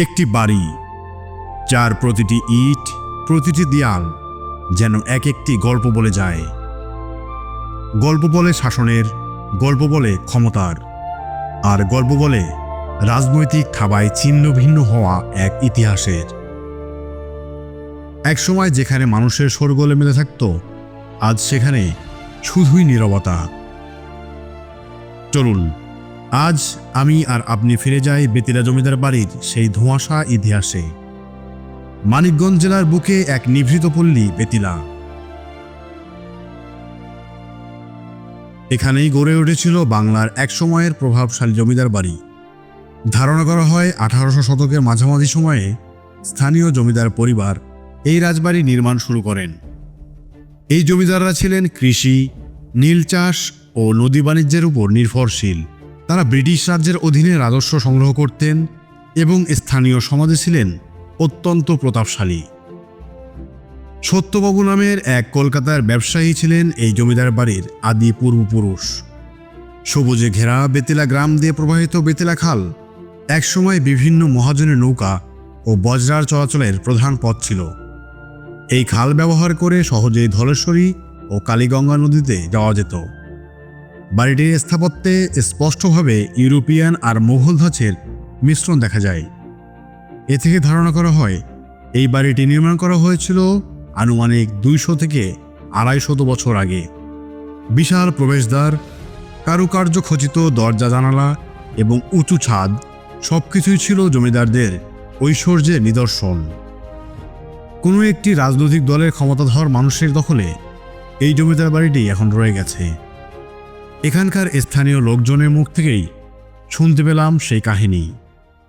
একটি বাড়ি, যার প্রতিটি ইট, প্রতিটি দেয়াল যেন এক একটি গল্প বলে যায়। গল্প বলে শাসনের, গল্প বলে ক্ষমতার, আর গল্প বলে রাজনৈতিক থাবায় ছিন্ন ভিন্ন হওয়া এক ইতিহাসের। একসময় যেখানে মানুষের শোরগোলে মেলে থাকত, আজ সেখানে শুধুই নীরবতা। চলুন আজ আমি আর আপনি ফিরে যাই বেতিলা জমিদার বাড়ির সেই ধোঁয়াশা ইতিহাসে। মানিকগঞ্জ জেলার বুকে এক নিভৃত পল্লী বেতিলা। এখানেই গড়ে উঠেছিল বাংলার এক সময়ের প্রভাবশালী জমিদার বাড়ি। ধারণা করা হয় আঠারোশো শতকের মাঝামাঝি সময়ে স্থানীয় জমিদার পরিবার এই রাজবাড়ি নির্মাণ শুরু করেন। এই জমিদাররা ছিলেন কৃষি, নীল চাষ ও নদী বাণিজ্যের উপর নির্ভরশীল। তারা ব্রিটিশ রাজ্যের অধীনে রাজস্ব সংগ্রহ করতেন এবং স্থানীয় সমাজে ছিলেন অত্যন্ত প্রতাপশালী। সত্যবাবু নামের এক কলকাতার ব্যবসায়ী ছিলেন এই জমিদার বাড়ির আদি পূর্বপুরুষ। সবুজে ঘেরা বেতেলা গ্রাম দিয়ে প্রবাহিত বেতেলা খাল একসময় বিভিন্ন মহাজনের নৌকা ও বজরার চলাচলের প্রধান পথ ছিল। এই খাল ব্যবহার করে সহজেই ধলেশ্বরী ও কালীগঙ্গা নদীতে যাওয়া যেত। বাড়িটির স্থাপত্যে স্পষ্টভাবে ইউরোপিয়ান আর মোঘল ধাঁচের মিশ্রণ দেখা যায়। এ থেকে ধারণা করা হয়, এই বাড়িটি নির্মাণ করা হয়েছিল আনুমানিক দুইশো থেকে আড়াইশত বছর আগে। বিশাল প্রবেশদ্বার, কারুকার্য খচিত দরজা জানালা এবং উঁচু ছাদ সব কিছুই ছিল জমিদারদের ঐশ্বর্যের নিদর্শন। কোনো একটি রাজনৈতিক দলের ক্ষমতাধর মানুষের দখলে এই জমিদার বাড়িটি এখন রয়ে গেছে। এখানকার স্থানীয় লোকজনের মুখ থেকেই শুনতে পেলাম সেই কাহিনী।